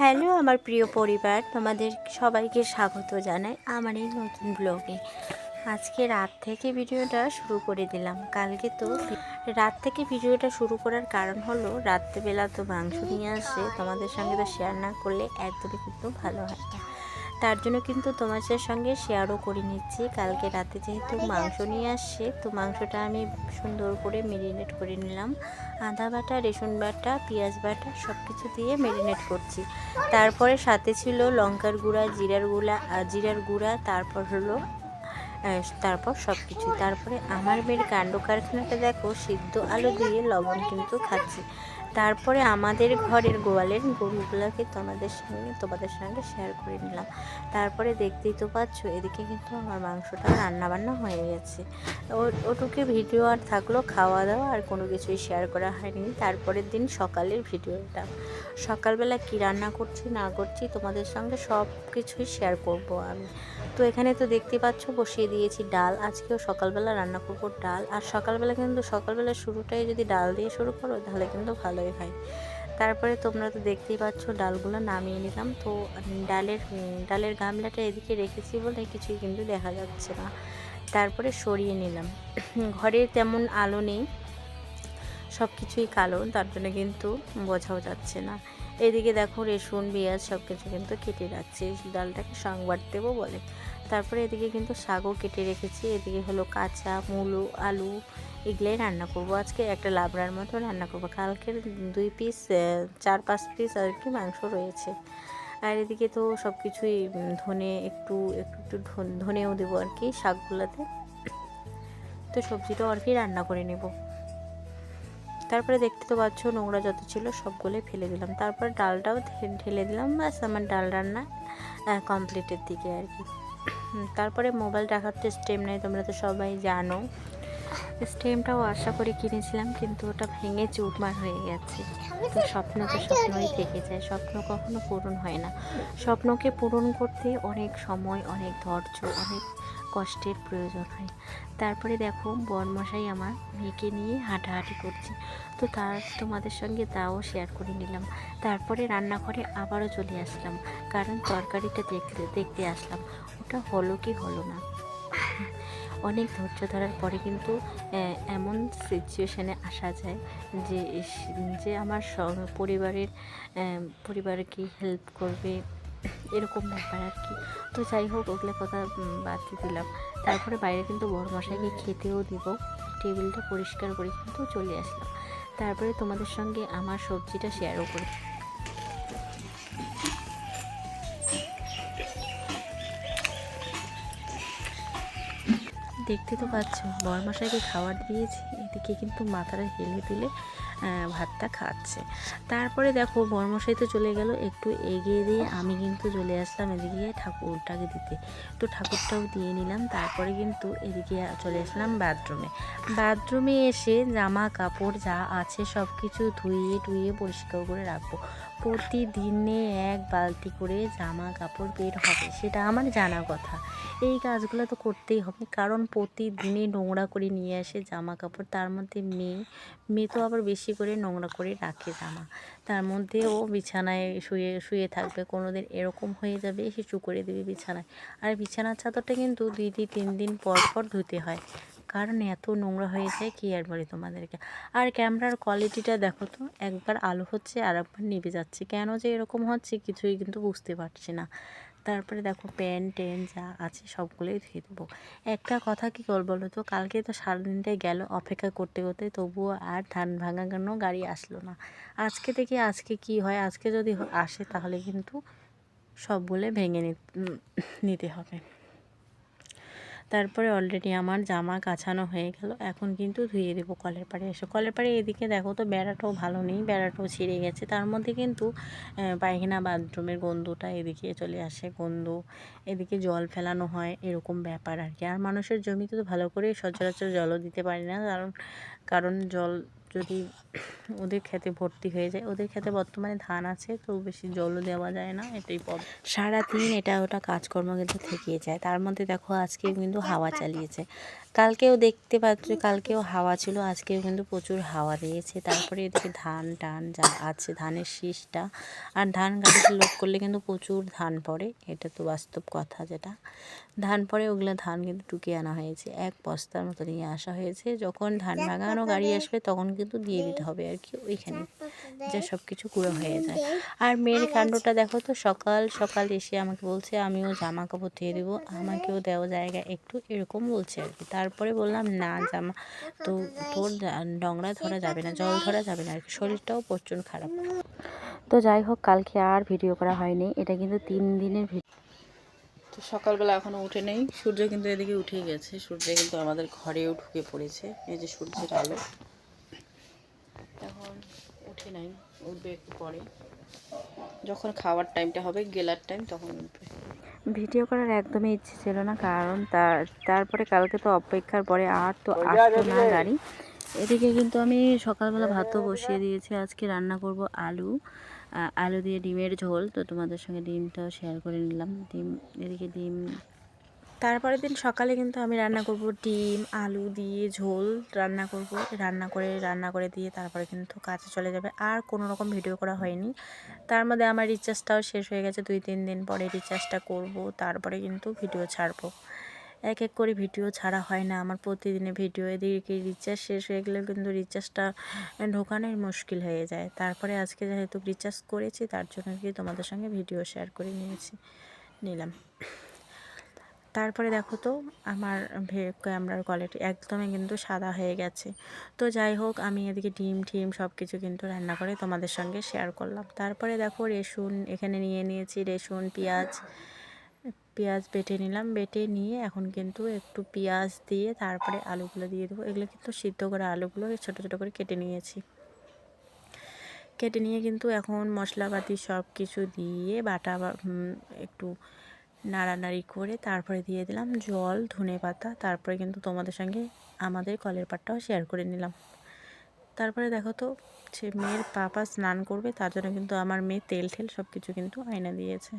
Hello, আমার প্রিয় পরিবার, তোমাদের সবাইকে স্বাগত জানাই আমার এই নতুন ব্লগে আজকে রাত থেকে ভিডিওটা শুরু করে দিলাম। কালকে তো রাত থেকে ভিডিওটা শুরু করার কারণ হলো, রাত্রেবেলা তো মাংস নিয়ে আসে, তোমাদের সঙ্গে তো শেয়ার না করলে একদমই কিন্তু ভালো হয় তার জন্য কিন্তু তোমাদের সঙ্গে শেয়ারও করে নিচ্ছি। কালকে রাতে যেহেতু মাংস নিয়ে আসছে, তো মাংসটা আমি সুন্দর করে মেরিনেট করে নিলাম। আদা বাটা, রসুন বাটা, পেঁয়াজ বাটা সব কিছু দিয়ে মেরিনেট করছি। তারপরে সাথে ছিল লঙ্কার গুঁড়া, জিরার গুঁড়া জিরার গুঁড়া, তারপর হলো তারপর সব কিছু তারপরে আমার মেয়ের কাণ্ড কারখানাটা দেখো, সিদ্ধ আলু দিয়ে লবণ কিন্তু খাচ্ছি। তারপরে আমাদের ঘরের গোয়ালের গরুগুলোকে তোমাদের সঙ্গে তোমাদের সঙ্গে শেয়ার করে নিলাম। তারপরে দেখতেই তো পাচ্ছ, এদিকে কিন্তু আমার মাংসটা রান্নাবান্না হয়ে গেছে। ওটুকে ভিডিও আর থাকল খাওয়া দাওয়া আর কোনো কিছুই শেয়ার করা হয়নি। তারপরের দিন সকালের ভিডিওটা। সকালবেলা কি রান্না করছি না করছি তোমাদের সঙ্গে সব কিছুই শেয়ার করব আমি। তো এখানে তো দেখতে পাচ্ছ বসিয়ে দিয়েছি ডাল। আজকেও সকালবেলা রান্না করব ডাল। আর সকালবেলা কিন্তু সকালবেলা শুরুটাই যদি ডাল দিয়ে শুরু করো, তাহলে কিন্তু ভালোই হয়। তারপরে তোমরা তো দেখতেই পাচ্ছ ডালগুলো নামিয়ে নিলাম। তো ডালের ডালের গামলাটা এদিকে রেখেছি বলে কিছুই কিন্তু দেখা যাচ্ছে না। তারপরে সরিয়ে নিলাম। ঘরে তেমন আলো নেই। সব কিছুই কালো, তার জন্য কিন্তু বোঝাও যাচ্ছে না। এদিকে দেখো রেসুন পেঁয়াজ সব কিছু কিন্তু কেটে রাখছি। ডালটাকে সংবাদ দেবো বলে। তারপরে এদিকে কিন্তু শাকও কেটে রেখেছি। এদিকে হলো কাঁচা, মূলো, আলু এগুলাই রান্না করব। আজকে একটা লাবড়ার মতো রান্না করব। কালকের দুই পিস চার পাঁচ পিস আর কি মাংস রয়েছে। আর এদিকে তো সব কিছুই ধনে একটু একটু একটু ধন- ধনেও দেবো আর কি শাকগুলোতে। তো সবজিটাও আর কি রান্না করে নেব। তারপরে দেখতে তো পাচ্ছ নোংরা যত ছিল সবগুলোই ফেলে দিলাম। তারপর ডালটাও ঢেলে দিলাম, ব্যাস আমার ডাল রান্না কমপ্লিটের দিকে আর কি। তারপরে মোবাইল রাখার তো স্টেম নেই, তোমরা তো সবাই জানো। স্টেমটাও আশা করে কিনেছিলাম, কিন্তু ওটা ভেঙে চুরমার হয়ে গেছে। তো স্বপ্ন তো স্বপ্নই থেকে যায়, স্বপ্ন কখনো পূরণ হয় না। স্বপ্নকে পূরণ করতে অনেক সময়, অনেক ধৈর্য, অনেক কষ্টের প্রয়োজন হয়। তারপরে দেখো, বরমশাই আমার মেয়েকে নিয়ে হাঁটাহাঁটি করছে। তো তার, তোমাদের সঙ্গে তাও শেয়ার করে নিলাম। তারপরে রান্নাঘরে আবারও চলে আসলাম। কারণ তরকারিটা দেখতে দেখতে আসলাম। ওটা হলো কি হলো না? অনেক ধৈর্য ধরার পরে কিন্তু এমন সিচুয়েশানে আসা যায় যে যে আমার পরিবারের পরিবারকে হেল্প করবে এরকম ব্যাপার আর কি। তো যাই হোক ওগুলো কথা বাদ দিয়ে দিলাম। তারপরে বাইরে কিন্তু বড় মশাইকে খেতেও দিব। টেবিলটা পরিষ্কার করে কিন্তু চলে আসলাম। তারপরে তোমাদের সঙ্গে আমার সবজিটা শেয়ারও করি দেখতে তো পাচ্ছ, বরমশাইকে খাবার দিয়েছি। এদিকে কিন্তু মাথাটা হেলে দিলে ভাতটা খাচ্ছে। তারপরে দেখো বর্মশাই তো চলে গেল, একটু এগিয়ে দিয়ে আমি কিন্তু চলে আসলাম এদিকে ঠাকুরটাকে দিতে। তো ঠাকুরটাও দিয়ে নিলাম, তারপরে কিন্তু এদিকে চলে আসলাম বাথরুমে। বাথরুমে এসে জামা কাপড় যা আছে সব কিছু ধুয়ে টুয়ে পরিষ্কার করে রাখব। প্রতিদিনে এক বালতি করে জামা কাপড় বের হবে, সেটা আমার জানা কথা। এই কাজগুলো তো করতেই হবে, কারণ প্রতিদিনই নোংরা করে নিয়ে আসে জামা কাপড়। তার মধ্যে মেয়ে মেয়ে তো আবার বেশি করে নোংরা করে রাখে জামা। তার মধ্যে ও বিছানায় শুয়ে শুয়ে থাকবে কোনো দিন এরকম হয়ে যাবে হিসু করে দেবে বিছানায়। আর বিছানার চাদরটা কিন্তু দুই দিন তিন দিন পর পর ধুতে হয়। কারণ এত নোংরা হয়ে যায় কি আর বলি তোমাদেরকে? আর ক্যামেরার কোয়ালিটিটা দেখো তো, একবার আলো হচ্ছে আর একবার নিভে যাচ্ছে। কেন যে এরকম হচ্ছে কিছুই কিন্তু বুঝতে পারছি না। তারপরে দেখো প্যান টেন যা আছে সবগুলোই ধুয়ে দেবো। একটা কথা কি করব বলো তো, কালকে তো সারাদিনটাই গেল অপেক্ষা করতে করতে, তবুও আর ধান ভাঙানো গাড়ি আসলো না। আজকে থেকে আজকে কি হয়, আজকে যদি আসে তাহলে কিন্তু সবগুলো ভেঙে নিতে হবে। তারপরে অলরেডি আমার জামা কাছানো হয়ে গেল। এখন কিন্তু ধুয়ে দেবো কলের পাড়ে। এসে, কলের পাড়ে এদিকে দেখো তো বেড়াটাও ভালো নেই, বেড়াটাও ছিঁড়ে গেছে। তার মধ্যে কিন্তু পায়খানা বাথরুমের গন্ধটা এদিকে চলে আসে, গন্ধ, এদিকে জল ফেলানো হয়, এরকম ব্যাপার আর কি। আর মানুষের জমিতে তো ভালো করে সচরাচর জলও দিতে পারি না, কারণ কারণ জল যদি ওদের খেতে ভর্তি হয়ে যায়, ওদের খেতে বর্তমানে ধান আছে, তো বেশি জলও দেওয়া যায় না, এটাই প্রবলেম সারাদিন এটা ওটা কাজকর্ম কিন্তু থেকেই যায়। তার মধ্যে দেখো আজকেও কিন্তু হাওয়া চালিয়েছে। কালকেও দেখতে পাচ্ছ, কালকেও হাওয়া ছিল, আজকেও কিন্তু প্রচুর হাওয়া দিয়েছে। তারপরে এদিকে ধান টান যা আছে, ধানের শীষটা। আর ধান গাড়িতে লোড করলে কিন্তু প্রচুর ধান পড়ে, এটা তো বাস্তব কথা যেটা। ধান পড়ে, ওগুলো ধান কিন্তু টুকিয়ে আনা হয়েছে। এক বস্তার মতো নিয়ে আসা হয়েছে। যখন ধান ভাঙানো গাড়ি আসবে, তখন কিন্তু দিয়ে দিতে হবে আর কি ওইখানে যে সব কিছু কুড়ো হয়ে যায়। আর মেয়ের কাণ্ডটা দেখো তো সকাল সকাল এসে আমাকে বলছে আমিও জামা কাপড় ধুয়ে দেবো আমাকেও দেওয়া জায়গা একটু এরকম বলছে আর কি। তারপরে বললাম না জামা তো তোর নোংরা ধরা যাবে না জল ধরা যাবে না আর কি শরীরটাও প্রচুর খারাপ। তো যাই হোক কালকে আর ভিডিও করা হয়নি এটা কিন্তু তিন দিনের ভিডিও। তো সকালবেলা এখনও উঠে নেই সূর্য কিন্তু এদিকে উঠে গেছে সূর্য কিন্তু আমাদের ঘরেও ঢুকে পড়েছে এই যে সূর্যের আলো। উঠে নাই উঠবে একটু পরে। যখন খাওয়ার টাইমটা হবে গেলার টাইম তখন উঠবে। ভিডিও করার একদমই ইচ্ছে ছিল না কারণ তার তারপরে কালকে তো অপেক্ষার পরে আর তো আসতো না গাড়ি। এদিকে কিন্তু আমি সকালবেলা ভাতও বসিয়ে দিয়েছি আজকে রান্না করব আলু। আলু দিয়ে ডিমের ঝোল তো তোমাদের সঙ্গে ডিমটাও শেয়ার করে নিলাম। ডিম এদিকে ডিম তারপরের দিন সকালে কিন্তু আমি রান্না করব ডিম, আলু দিয়ে ঝোল রান্না করব। রান্না করে রান্না করে দিয়ে তারপরে কিন্তু কাজে চলে যাবে। আর কোনো রকম ভিডিও করা হয়নি। তার মধ্যে আমার রিচার্জটাও শেষ হয়ে গেছে। দুই, তিন দিন পরে রিচার্জটা করব, তারপরে কিন্তু ভিডিও ছাড়বো। এক এক করে ভিডিও ছাড়া হয় না। আমার প্রতিদিনে ভিডিও, এদিকে রিচার্জ শেষ হয়ে গেলে কিন্তু রিচার্জটা ঢোকানোই মুশকিল হয়ে যায়। তারপরে আজকে যেহেতু রিচার্জ করেছি, তার জন্য কি তোমাদের সঙ্গে ভিডিও শেয়ার করে নিয়েছি। নিলাম। তারপরে দেখো তো, আমার ক্যামেরার কোয়ালিটি একদমই কিন্তু সাদা হয়ে গেছে। তো যাই হোক, আমি এদিকে ডিম টিম সব কিছু কিন্তু রান্না করে তোমাদের সঙ্গে শেয়ার করলাম। তারপরে দেখো রেসুন এখানে নিয়ে নিয়েছি রেসুন পেঁয়াজ। পেঁয়াজ বেটে নিলাম, বেটে নিয়ে এখন কিন্তু একটু পেঁয়াজ দিয়ে তারপরে আলুগুলো দিয়ে দেবো। এগুলো কিন্তু সিদ্ধ করা আলুগুলো ছোটো ছোটো করে কেটে নিয়েছি। কেটে নিয়ে কিন্তু এখন মশলাপাতি সব কিছু দিয়ে বাটা একটু নাড়ানাড়ি করে তারপরে দিয়ে দিলাম জল, ধনে পাতা, তারপরে কিন্তু তোমাদের সঙ্গে আমাদের কলের পাটটাও শেয়ার করে নিলাম। তারপরে দেখো তো, সে মেয়ের পাপা স্নান করবে, তার জন্য কিন্তু আমার মেয়ে তেল ঠেল সব কিছু কিন্তু আয়না দিয়েছে।